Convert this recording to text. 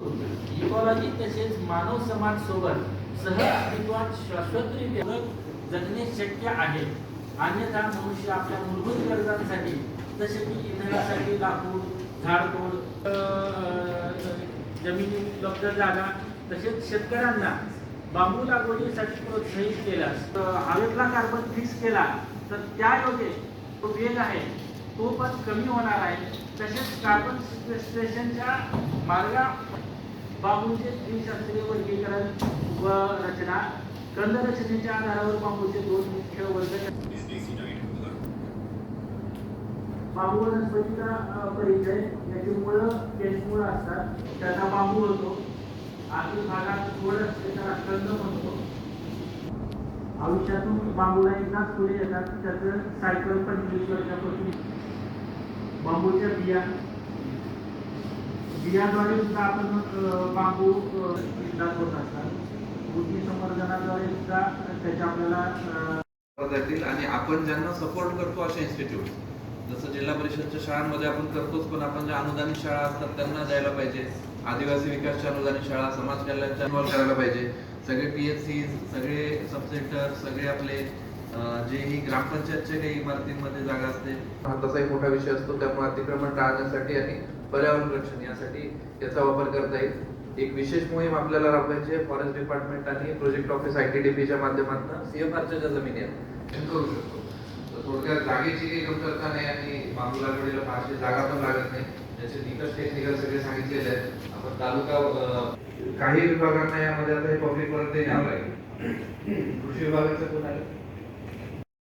Ecology तसेच मानव समाज सोबत सह अस्तित्वात शाश्वतरित्या जगणे शक्य आहे. अन्यथा मनुष्य आपल्या मूलभूत गरजांसाठी जसे की इंधनासाठी लाकूड झाडतोड जमिनी उपलब्ध जागा तसेच शेतकऱ्यांना बांबू लागवडीसाठी प्रोत्साहित केल्यास हवेतला कार्बन फिक्स केला तर त्यायोगे तो वेग आहे तो पण कमी होणार आहे. तसेच कार्बन स्टेशनच्या मार्गा बांबूचे द्विशास्त्रीय वर्गीकरण व रचना. कंद रचनेच्या आधारावर बांबूचे दोन मुख्य वर्ग बांबू वनस्पतीचा परिचय. याची मुळं केसमुळ असतात. त्याचा बांबू होतो. आतील भागात गोड असते त्याला कंद म्हणतो. आयुष्यातून बांबूला एकदाच फुले येतात. त्याचं सायकल पंचवीस वर्षापासून बांबूच्या बिया. बियाद्वारे सुद्धा आपण बांबू अ, विकसित होत असतात बुद्धी संवर्धनाद्वारे सुद्धा त्याच्या आपल्याला जातील आणि आपण ज्यांना सपोर्ट करतो अशा इन्स्टिट्यूट जसं जिल्हा परिषदच्या शाळांमध्ये आपण करतोच पण आपण ज्या अनुदानित शाळा असतात त्यांना द्यायला पाहिजे. आदिवासी विकासच्या अनुदानित शाळा समाज कल्याणच्या इन्व्हॉल्व करायला पाहिजे. सगळे पी एच सी सगळे सब सेंटर सगळे आपले जे ही ग्रामपंचायतच्या काही इमारतींमध्ये जागा असते. हा तसा एक मोठा विषय असतो त्यामुळे अतिक्रमण टाळण्यासाठी आणि पर्यावरण रक्षण यासाठी याचा वापर करता येईल. एक विशेष मोहीम आपल्याला राबवायची आहे. फॉरेस्ट डिपार्टमेंट आणि project office I T D पीच्या माध्यमातून सीएफआरच्या ज्या जमिनी आहेत करू शकतो. तर थोडक्यात जागेची काही कमतरता नाही आणि बांबू लागवडीला फारशी जागा पण लागत नाही. त्याचे निकष टेक्निकल सगळे सांगितलेले आहेत. आपण तालुका काही विभागांना यामध्ये आता हे पब्लिक पर्यंत न्यावं लागेल. कृषी विभागाचं कोण आहे?